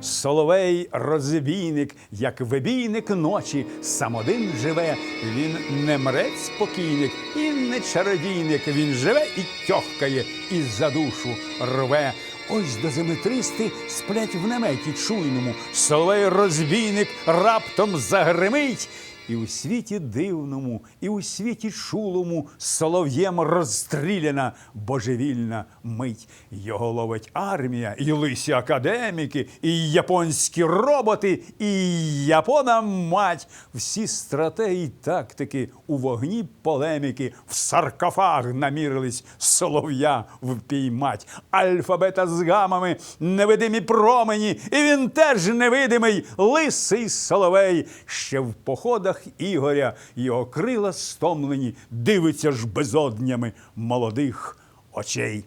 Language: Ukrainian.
соловей розбійник, як вибійник ночі, сам один живе. Він не мрець спокійник і не чародійник. Він живе і тьохкає, і за душу рве. Ось до зиметристи сплять в наметі чуйному. Соловей розбійник раптом загримить. І у світі дивному, і у світі чулому солов'єм розстріляна божевільна мить. Його ловить армія, і лисі академіки, і японські роботи, і япона мать. Всі стратегії тактики у вогні полеміки в саркофаг намірились солов'я впіймать. Альфабета з гамами, невидимі промені, і він теж невидимий, лисий соловей. Ще в походах Ігоря його крила стомлені, дивиться ж безоднями молодих очей.